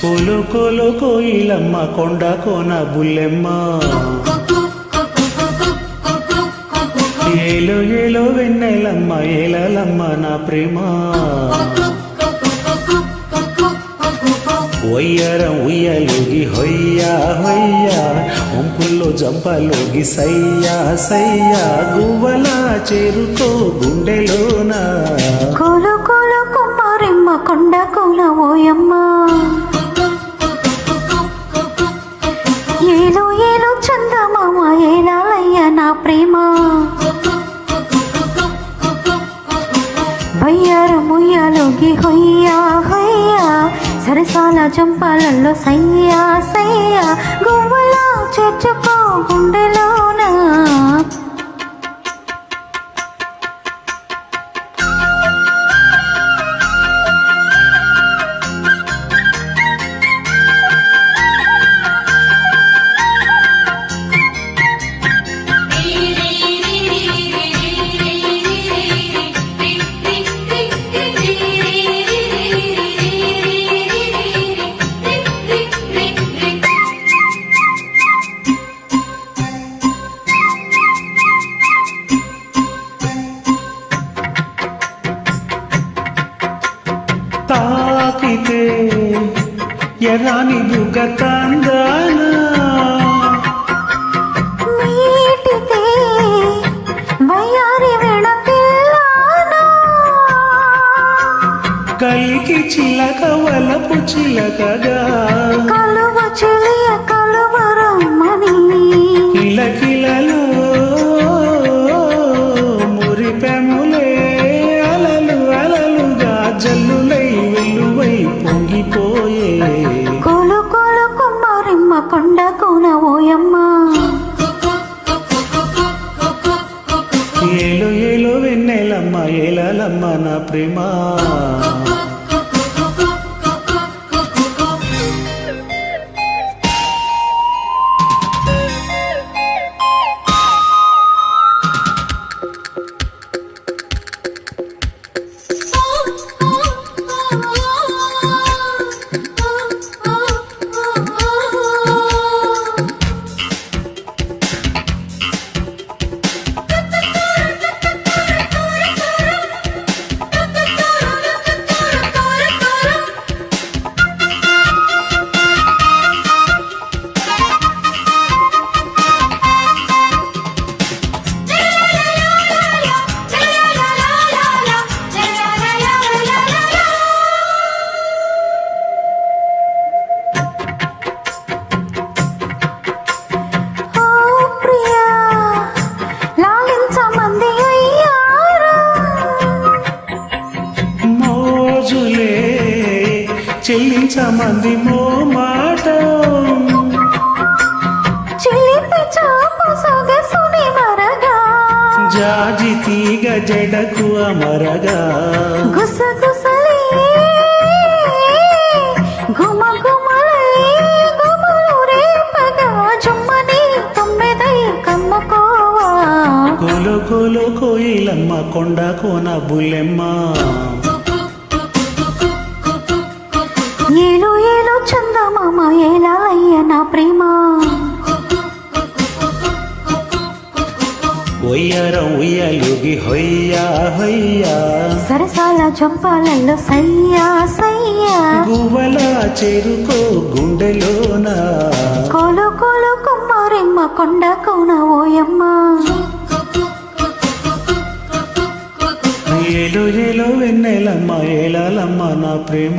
కొలు కోలు కోయిలమ్మ కొండ కోన బుల్లెమ్మ ఏలో ఏలో వెన్నెలమ్మ ఏలలమ్మ నా ప్రేమ ಒಯ್ಯರ ಉಯ್ಯಲೋಗಿ హొయ్యా ಹೊಯ್ಯ ಒಂಪುಲ್ಲೋ ಜಂಪಲೋಗಿ సయ్యా ಸಯ್ಯ ಗುವ್ವಲ చేరుతో గుండెలోన. కోలు కోలు కుమ్మారెమ్మ కొండ కోల ఓయమ్మ. ఏలో ఏలో చందమామ ఏలాలయ్య నా ప్రేమ. బయ్యారు ముయ్యాలోకి హొయ్య సరసాల చంపాలలో సయ్యా సయ్యా గువ్వలా చేర్చుకో. తాకితే ఎరాని దుగ తందానా? మీటితే కలికి చిలక వలపు చిలకగా ఏలో ఏలో వెన్నెలమ్మ ఏలలమ్మ నా ప్రేమ. చెల్లించమంది మో మాట. జాజి తీగ జడకు అమరగా. గుస కొలు కొలు కోయిలమ్మ కొండ కోన బుల్లెమ్మ. ఒయ్యరం ఉయ్యలుగి హొయ్యా హొయ్యా. సరసాల చంపాలలో సయ్యా సయ్యా. గువ్వల చేరుకో గుండెలోన. కోలు కోలు కుమ్మారిమ్మ కొండ కోన ఓయమ్మ. ఏలో ఏలో వెన్నెలమ్మ ఏలాలమ్మ నా ప్రేమ.